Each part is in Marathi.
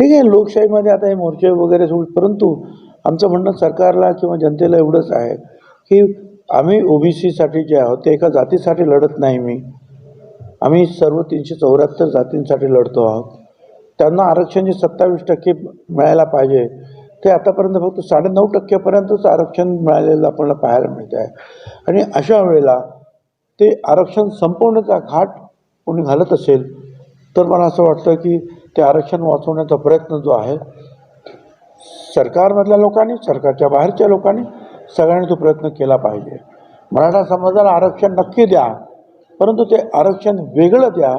ठीक आहे लोकशाहीमध्ये आता हे मोर्चे वगैरे सोड परंतु आमचं म्हणणं सरकारला किंवा जनतेला एवढंच आहे की आम्ही ओबीसीसाठी जे आहोत ते एका जातीसाठी लढत नाही मी. आम्ही सर्व तीनशे चौऱ्याहत्तर जातींसाठी लढतो आहोत. त्यांना आरक्षण जे सत्तावीस टक्के मिळायला पाहिजे. ते आतापर्यंत फक्त साडेनऊ टक्क्यापर्यंतच आरक्षण मिळालेलं आपल्याला पाहायला मिळते आहे. आणि अशा वेळेला ते आरक्षण संपवण्याचा घाट कोणी घालत असेल तर मला असं वाटतं की ते आरक्षण वाचवण्याचा प्रयत्न जो आहे सरकारमधल्या लोकांनी सरकारच्या बाहेरच्या लोकांनी सगळ्यांनी तो प्रयत्न केला पाहिजे. मराठा समाजाला आरक्षण नक्की द्या परंतु ते आरक्षण वेगळं द्या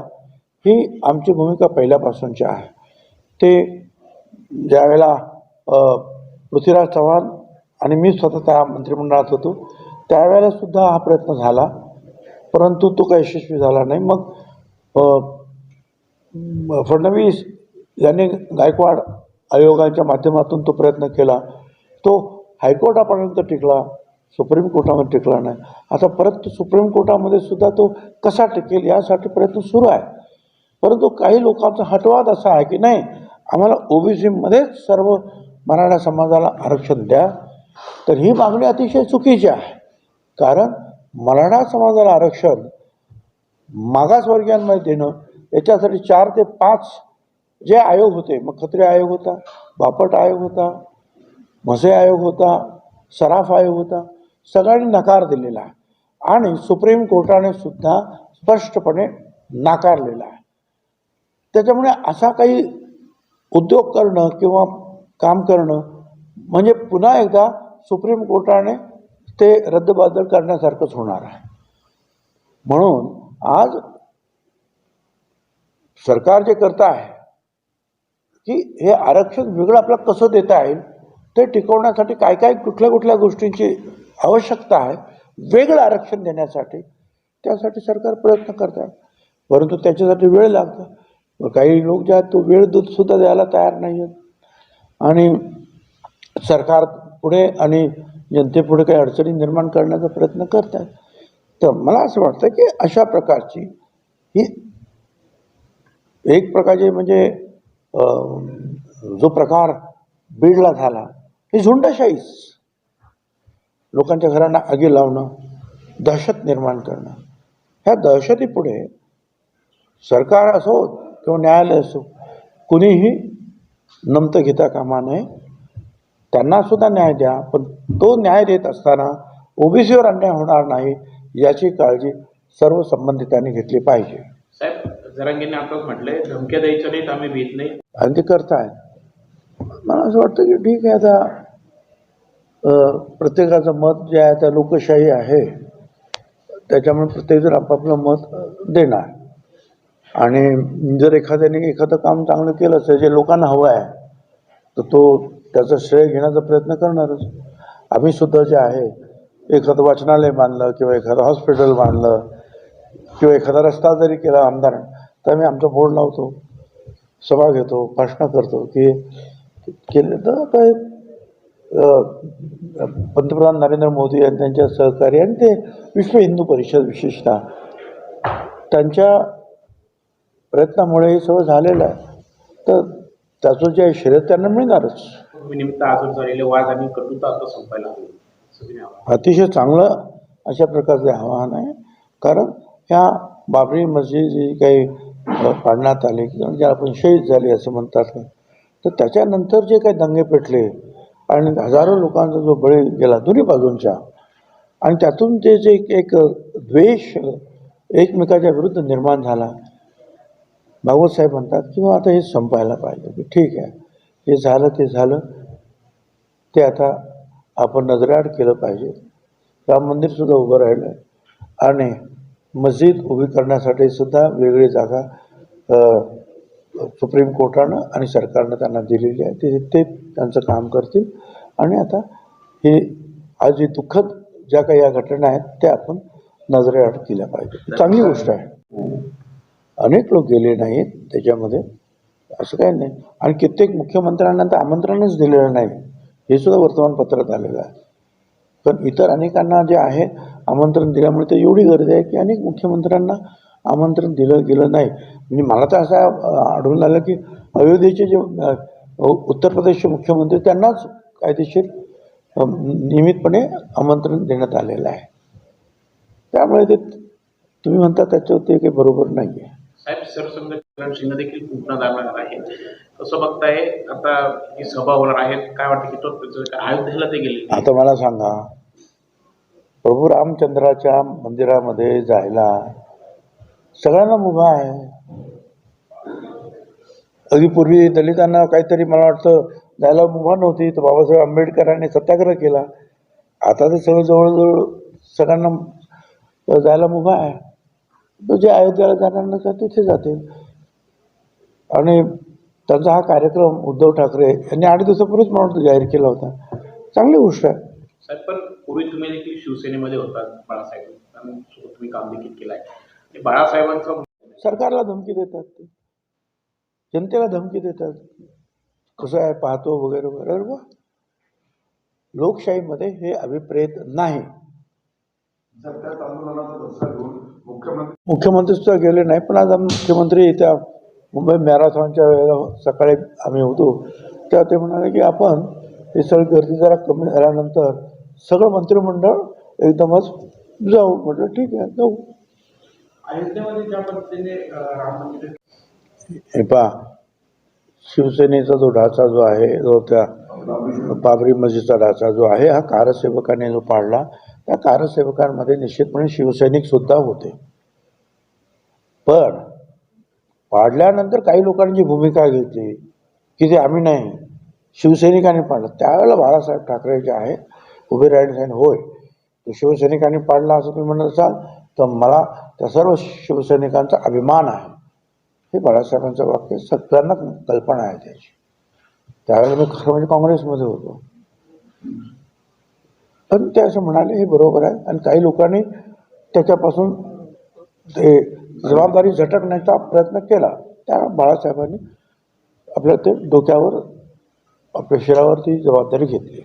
ही आमची भूमिका पहिल्यापासूनची आहे. ते ज्यावेळेला पृथ्वीराज चव्हाण आणि मी स्वतः त्या मंत्रिमंडळात होतो त्यावेळेला सुद्धा हा प्रयत्न झाला परंतु तो काही यशस्वी झाला नाही. मग फडणवीस यांनी गायकवाड आयोगाच्या माध्यमातून तो प्रयत्न केला. तो हायकोर्टापर्यंत टिकला सुप्रीम कोर्टामध्ये टिकला नाही. आता परत सुप्रीम कोर्टामध्ये सुद्धा तो कसा टिकेल यासाठी प्रयत्न सुरू आहे. परंतु काही लोकांचा हटवाद असा आहे की नाही आम्हाला ओबीसीमध्येच सर्व मराठा समाजाला आरक्षण द्या तर ही मागणी अतिशय चुकीची आहे. कारण मराठा समाजाला आरक्षण मागासवर्गीयांमध्ये देणं याच्यासाठी चार ते पाच जे आयोग होते मग खत्रे आयोग होता बापट आयोग होता म्हसे आयोग होता सराफ आयोग होता सगळ्यांनी नकार दिलेला आहे. आणि सुप्रीम कोर्टाने सुद्धा स्पष्टपणे नाकारलेला आहे. त्याच्यामुळे असा काही उद्योग करणं किंवा काम करणं म्हणजे पुन्हा एकदा सुप्रीम कोर्टाने ते रद्दबादल करण्यासारखंच होणार आहे. म्हणून आज सरकार जे करत आहे की हे आरक्षण वेगळं आपल्याला कसं देता येईल ते टिकवण्यासाठी काय काय कुठल्या कुठल्या गोष्टींची आवश्यकता आहे वेगळं आरक्षण देण्यासाठी त्यासाठी सरकार प्रयत्न करत आहे. परंतु त्याच्यासाठी वेळ लागतो. काही लोक जे आहेत तो वेळ दूध सुद्धा द्यायला तयार नाही आहेत. आणि सरकार पुढे आणि जनतेपुढे काही अडचणी निर्माण करण्याचा प्रयत्न करत आहेत. तर मला असं वाटतं की अशा प्रकारची ही एक प्रकारचे म्हणजे जो प्रकार बीडला झाला ही झुंडशाहीच. लोकांच्या घरांना आगी लावणं दहशत निर्माण करणं. ह्या दहशतीपुढे सरकार असो किंवा न्यायालय असो कुणीही नमतं घेता कामा नये. त्यांना सुद्धा न्याय द्या पण तो न्याय देत असताना ओबीसीवर अन्याय होणार नाही याची काळजी सर्व संबंधितांनी घेतली पाहिजे. जरांगींनी आताच म्हटलंय धमक्या द्यायच्या नाहीत आम्ही भीत नाही. आणि ते करताय. मला असं वाटतं की ठीक आहे आता प्रत्येकाचं मत जे आहे त्या लोकशाही आहे. त्याच्यामुळे प्रत्येकजण आपापलं मत देणार. आणि जर एखाद्याने एखादं काम चांगलं केलं असेल जे लोकांना हवं आहे तर तो त्याचा श्रेय घेण्याचा प्रयत्न करणारच. आम्ही सुद्धा जे आहे एखादं वाचनालय बांधलं किंवा एखादं हॉस्पिटल बांधलं किंवा एखादा रस्ता जरी केला आमदार तर आम्ही आमचा बोर्ड लावतो सभा घेतो भाषणं करतो की केले तर अ, पंतप्रधान नरेंद्र मोदी आणि त्यांच्या सहकारी आणि ते विश्व हिंदू परिषद विशेषतः त्यांच्या प्रयत्नामुळे हे सगळं झालेलं आहे. तर त्याचं जे श्रेय त्यांना मिळणारच. निमित्त आजून झालेले वाद आणि कटुता आता संपायला अतिशय चांगलं अशा प्रकारचे आव्हान आहे. कारण ह्या बाबरी मस्जिद जी काही पाडण्यात आली किंवा जे आपण शहीद झाले असं म्हणतात. तर त्याच्यानंतर जे काही दंगे पेटले आणि हजारो लोकांचा जो बळी गेला दोन्ही बाजूंच्या आणि त्यातून ते जे एक- एक द्वेष एकमेकाच्या विरुद्ध निर्माण झाला. भागवत साहेब म्हणतात किंवा आता हे संपायला पाहिजे. की ठीक आहे. जे झालं ते झालं. ते आता आपण नजराड केलं पाहिजे. राम मंदिरसुद्धा उभं राहिलं आहे आणि मस्जिद उभी करण्यासाठी सुद्धा वेगळी जागा सुप्रीम कोर्टानं आणि सरकारनं त्यांना दिलेली आहे. ते ते त्यांचं काम करतील. आणि आता हे आज जे दुःखद ज्या काही या घटना आहेत त्या आपण नजरेआड केल्या पाहिजे. चांगली गोष्ट आहे. अनेक लोक गेले नाहीत त्याच्यामध्ये. असं काही नाही. आणि कित्येक मुख्यमंत्र्यांना तर आमंत्रणच दिलेलं नाही. हे सुद्धा वर्तमानपत्रात आलेलं आहे. पण इतर अनेकांना जे आहे आमंत्रण दिल्यामुळे तर एवढी गर्दी आहे की अनेक मुख्यमंत्र्यांना आमंत्रण दिलं गेलं नाही. म्हणजे मला तर असं आढळून आलं की अयोध्येचे जे उत्तर प्रदेशचे मुख्यमंत्री त्यांनाच कायदेशीर नियमितपणे आमंत्रण देण्यात आलेलं आहे. त्यामुळे ते तुम्ही म्हणता त्याच्यावर ते काही बरोबर नाही आहे साहेब सिंह देखील कुंपणा दाखवणार आहे. कसं बघताय आता ही सभा होणार आहे काय वाटतं की तो अयोध्येला ते गेले? आता मला सांगा प्रभू रामचंद्राच्या मंदिरामध्ये जायला सगळ्यांना मुभा आहे. अगदी पूर्वी दलितांना काहीतरी मला वाटतं जायला मुभा नव्हती तर बाबासाहेब आंबेडकरांनी सत्याग्रह केला. आता तर सगळं जवळजवळ सगळ्यांना जायला मुभा आहे. तो जे अयोध्येला जाणार नसतात तिथे जातील. आणि त्यांचा हा कार्यक्रम उद्धव ठाकरे यांनी आठ दिवसापूर्वीच वाटतं जाहीर केला होता. चांगली गोष्ट आहे. साहेब पण पूर्वी तुम्ही देखील शिवसेनेमध्ये होतात बाळासाहेब. तुम्ही काम देखील केलं आहे. बाळासाहेबांचं सरकारला धमकी देतात ते. जनतेला धमकी देतात. कसं आहे पाहतो वगैरे वगैरे. वा. लोकशाहीमध्ये हे अभिप्रेत नाही. मुख्यमंत्री मुख्यमंत्री सुद्धा गेले नाही पण आज मुख्यमंत्री त्या मुंबई मॅरेथॉनच्या वेळेला सकाळी आम्ही होतो. तेव्हा ते म्हणाले की आपण ही सगळी गर्दी जरा कमी झाल्यानंतर सगळं मंत्रिमंडळ एकदमच जाऊ. म्हटलं ठीक आहे जाऊ. हे पहा शिवसेनेचा जो ढाचा जो आहे जो त्या बाबरी मस्जिदचा ढाचा जो आहे हा कारसेवकाने जो पाडला त्या कारसेवकांमध्ये निश्चितपणे शिवसैनिक सुद्धा होते. पण पाडल्यानंतर काही लोकांची भूमिका घेतली की ते आम्ही नाही शिवसैनिकांनी पाडलं त्यावेळेला बाळासाहेब ठाकरे जे आहे उभे राहिले सांगितले होय तो शिवसैनिकांनी पाडला असं तुम्ही म्हणत असाल तर मला त्या सर्व शिवसैनिकांचा अभिमान आहे. हे बाळासाहेबांचं वाक्य सगळ्यांना कल्पना आहे त्याची. त्यावेळेला मी खरं म्हणजे काँग्रेसमध्ये होतो. पण ते असं म्हणाले हे बरोबर आहे. आणि काही लोकांनी त्याच्यापासून ते जबाबदारी झटकण्याचा प्रयत्न केला. त्या बाळासाहेबांनी आपल्या ते डोक्यावर आपल्या शिरावरती जबाबदारी घेतली.